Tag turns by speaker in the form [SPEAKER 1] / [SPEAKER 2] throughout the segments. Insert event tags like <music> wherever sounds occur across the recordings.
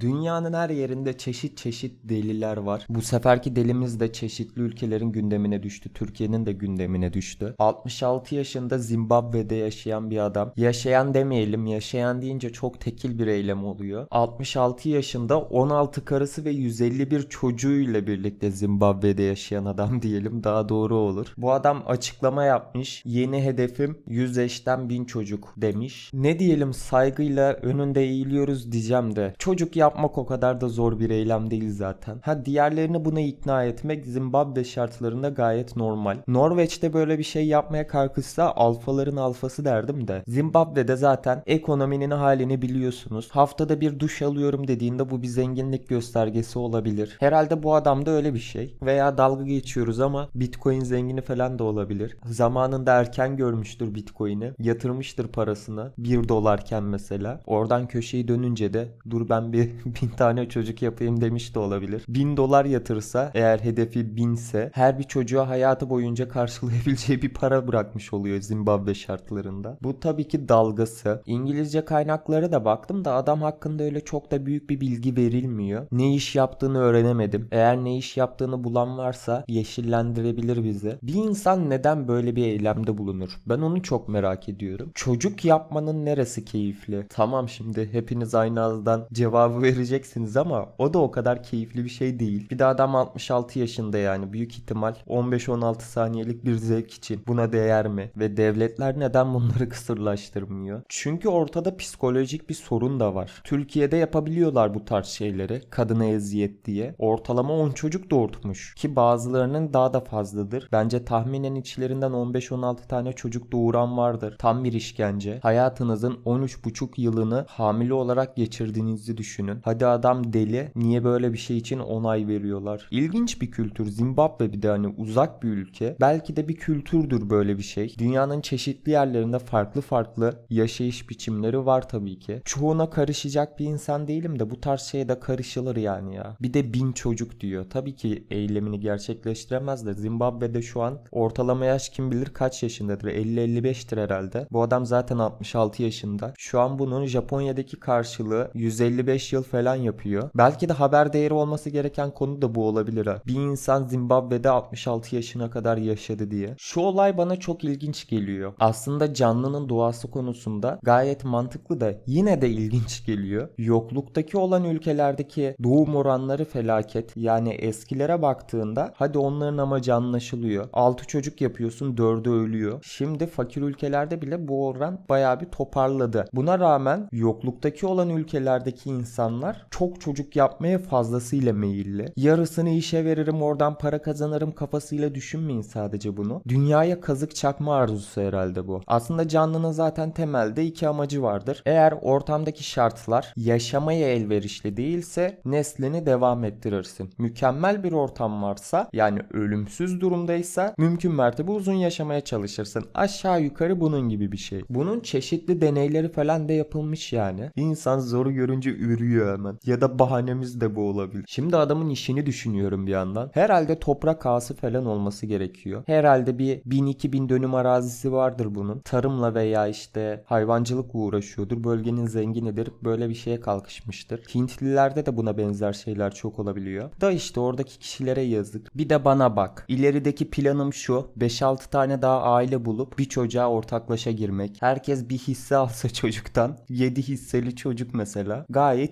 [SPEAKER 1] Dünyanın her yerinde çeşit çeşit deliler var. Bu seferki delimiz de çeşitli ülkelerin gündemine düştü. Türkiye'nin de gündemine düştü. 66 yaşında Zimbabwe'de yaşayan bir adam. Yaşayan demeyelim. Yaşayan deyince çok tekil bir eylem oluyor. 66 yaşında 16 karısı ve 151 çocuğuyla birlikte Zimbabwe'de yaşayan adam <laughs> diyelim daha doğru olur. Bu adam açıklama yapmış. Yeni hedefim 100 eşten 1000 çocuk demiş. Ne diyelim saygıyla önünde eğiliyoruz diyeceğim de. Çocuk yapmak o kadar da zor bir eylem değil zaten. Ha diğerlerini buna ikna etmek Zimbabwe şartlarında gayet normal. Norveç'te böyle bir şey yapmaya kalkışsa alfaların alfası derdim de. Zimbabwe'de zaten ekonominin halini biliyorsunuz. Haftada bir duş alıyorum dediğinde bu bir zenginlik göstergesi olabilir. Herhalde bu adam da öyle bir şey. Veya dalga geçiyoruz ama Bitcoin zengini falan da olabilir. Zamanında erken görmüştür Bitcoin'i. Yatırmıştır parasını. 1 dolarken mesela. Oradan köşeyi dönünce de dur ben bir <laughs> bin tane çocuk yapayım demiş de olabilir. 1000 dolar yatırsa eğer hedefi binse her bir çocuğa hayatı boyunca karşılayabileceği bir para bırakmış oluyor Zimbabwe şartlarında. Bu tabii ki dalgası. İngilizce kaynaklara da baktım da adam hakkında öyle çok da büyük bir bilgi verilmiyor. Ne iş yaptığını öğrenemedim. Eğer ne iş yaptığını bulan varsa yeşillendirebilir bizi. Bir insan neden böyle bir eylemde bulunur? Ben onu çok merak ediyorum. Çocuk yapmanın neresi keyifli? Tamam şimdi hepiniz aynı ağızdan cevabı vereceksiniz ama o da o kadar keyifli bir şey değil. Bir de adam 66 yaşında yani büyük ihtimal 15-16 saniyelik bir zevk için buna değer mi? Ve devletler neden bunları <laughs> kısırlaştırmıyor? Çünkü ortada psikolojik bir sorun da var. Türkiye'de yapabiliyorlar bu tarz şeyleri. Kadına eziyet diye. Ortalama 10 çocuk doğurtmuş. Ki bazılarının daha da fazladır. Bence tahminen içlerinden 15-16 tane çocuk doğuran vardır. Tam bir işkence. Hayatınızın 13,5 yılını hamile olarak geçirdiğinizi düşünün. Hadi adam deli. Niye böyle bir şey için onay veriyorlar? İlginç bir kültür. Zimbabwe bir de hani uzak bir ülke. Belki de bir kültürdür böyle bir şey. Dünyanın çeşitli yerlerinde farklı farklı yaşayış biçimleri var tabii ki. Çoğuna karışacak bir insan değilim de bu tarz şeye de karışılır yani ya. Bir de bin çocuk diyor. Tabii ki eylemini gerçekleştiremez de Zimbabwe'de şu an ortalama yaş kim bilir kaç yaşındadır? 50-55'tir herhalde. Bu adam zaten 66 yaşında. Şu an bunun Japonya'daki karşılığı 155 yıl falan yapıyor. Belki de haber değeri olması gereken konu da bu olabilir. Bir insan Zimbabwe'de 66 yaşına kadar yaşadı diye. Şu olay bana çok ilginç geliyor. Aslında canlının doğası konusunda gayet mantıklı da yine de ilginç geliyor. Yokluktaki olan ülkelerdeki doğum oranları felaket. Yani eskilere baktığında hadi onların amacı anlaşılıyor. 6 çocuk yapıyorsun 4'ü ölüyor. Şimdi fakir ülkelerde bile bu oran bayağı bir toparladı. Buna rağmen yokluktaki olan ülkelerdeki insanlar çok çocuk yapmaya fazlasıyla meyilli. Yarısını işe veririm oradan para kazanırım kafasıyla düşünmeyin sadece bunu. Dünyaya kazık çakma arzusu herhalde bu. Aslında canlının zaten temelde iki amacı vardır. Eğer ortamdaki şartlar yaşamaya elverişli değilse neslini devam ettirirsin. Mükemmel bir ortam varsa yani ölümsüz durumdaysa mümkün mertebe uzun yaşamaya çalışırsın. Aşağı yukarı bunun gibi bir şey. Bunun çeşitli deneyleri falan da yapılmış yani. İnsan zoru görünce ürüyor hemen. Ya da bahanemiz de bu olabilir. Şimdi adamın işini düşünüyorum bir yandan. Herhalde toprak ağası falan olması gerekiyor. Herhalde bir 1000-2000 dönüm arazisi vardır bunun. Tarımla veya işte hayvancılıkla uğraşıyordur. Bölgenin zenginidir. Böyle bir şeye kalkışmıştır. Hintlilerde de buna benzer şeyler çok olabiliyor. Da işte oradaki kişilere yazık. Bir de bana bak. İlerideki planım şu. 5-6 tane daha aile bulup bir çocuğa ortaklaşa girmek. Herkes bir hisse alsa çocuktan. 7 hisseli çocuk mesela.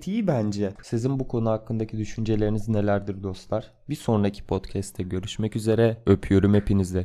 [SPEAKER 1] Gayet bence. Sizin bu konu hakkındaki düşünceleriniz nelerdir dostlar? Bir sonraki podcast'te görüşmek üzere. Öpüyorum hepinizi.